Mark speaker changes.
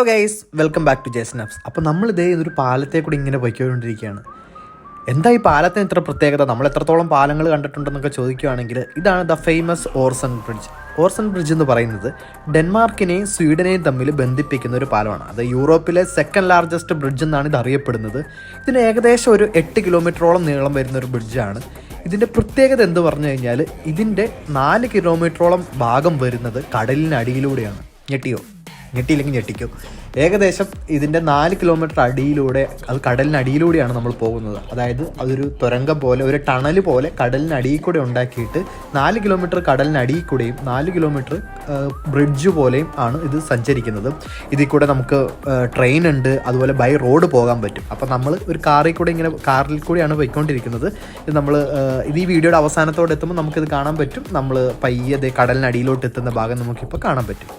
Speaker 1: Hello guys welcome back to Jason apps അപ്പോൾ നമ്മൾ ഇതേ ഒരു പാലത്തെ കൂടി ഇങ്ങനെ പൊയ്ക്കൊണ്ടിരിക്കുകയാണ്. എന്താ ഈ പാലത്തിന് ഇത്ര പ്രത്യേകത? നമ്മൾ എത്രത്തോളം പാലങ്ങൾ കണ്ടിട്ടുണ്ടെന്നൊക്കെ ചോദിക്കുകയാണെങ്കിൽ ഇതാണ് the famous Oresund bridge Oresund bridge എന്ന് പറയുന്നത് ഡെൻമാർക്കിനെയും സ്വീഡനെയും തമ്മിൽ ബന്ധിപ്പിക്കുന്ന ഒരു പാലമാണ്. അത് യൂറോപ്പിലെ സെക്കൻഡ് ലാർജസ്റ്റ് ബ്രിഡ്ജ് എന്നാണ് ഇത് അറിയപ്പെടുന്നത്. ഇതിന് ഏകദേശം ഒരു എട്ട് കിലോമീറ്ററോളം നീളം വരുന്ന ഒരു ബ്രിഡ്ജാണ് ഇതിന്റെ പ്രത്യേകത എന്ന് പറഞ്ഞു കഴിഞ്ഞാൽ ഇതിന്റെ നാല് കിലോമീറ്ററോളം ഭാഗം വരുന്നത് കടലിനടിയിലൂടെയാണ്. ഞെട്ടിയോ? ഞെട്ടിയില്ലെങ്കിൽ ഞെട്ടിക്കും. ഏകദേശം ഇതിന്റെ നാല് കിലോമീറ്റർ അടിയിലൂടെ അത് കടലിനടിയിലൂടെയാണ് നമ്മൾ പോകുന്നത്. അതായത് അതൊരു തുരങ്കം പോലെ ഒരു ടണൽ പോലെ കടലിനടിയിൽ കൂടെ ഉണ്ടാക്കിയിട്ട് നാല് കിലോമീറ്റർ കടലിനടിയിൽ കൂടെയും നാല് കിലോമീറ്റർ ബ്രിഡ്ജ് പോലെയും ആണ് ഇത് സഞ്ചരിക്കുന്നത്. ഇതിൽ കൂടെ നമുക്ക് ട്രെയിൻ ഉണ്ട് അതുപോലെ ബൈ റോഡ് പോകാൻ പറ്റും. അപ്പോൾ നമ്മൾ ഒരു കാറിൽ കൂടെ ഇങ്ങനെ കാറിൽ കൂടെയാണ് പോയിക്കൊണ്ടിരിക്കുന്നത്. ഇത് നമ്മൾ ഇത് ഈ വീഡിയോയുടെ അവസാനത്തോടെ എത്തുമ്പോൾ നമുക്കിത് കാണാൻ പറ്റും. നമ്മൾ പയ്യെ കടലിനടിയിലോട്ട് എത്തുന്ന ഭാഗം നമുക്കിപ്പോൾ കാണാൻ പറ്റും.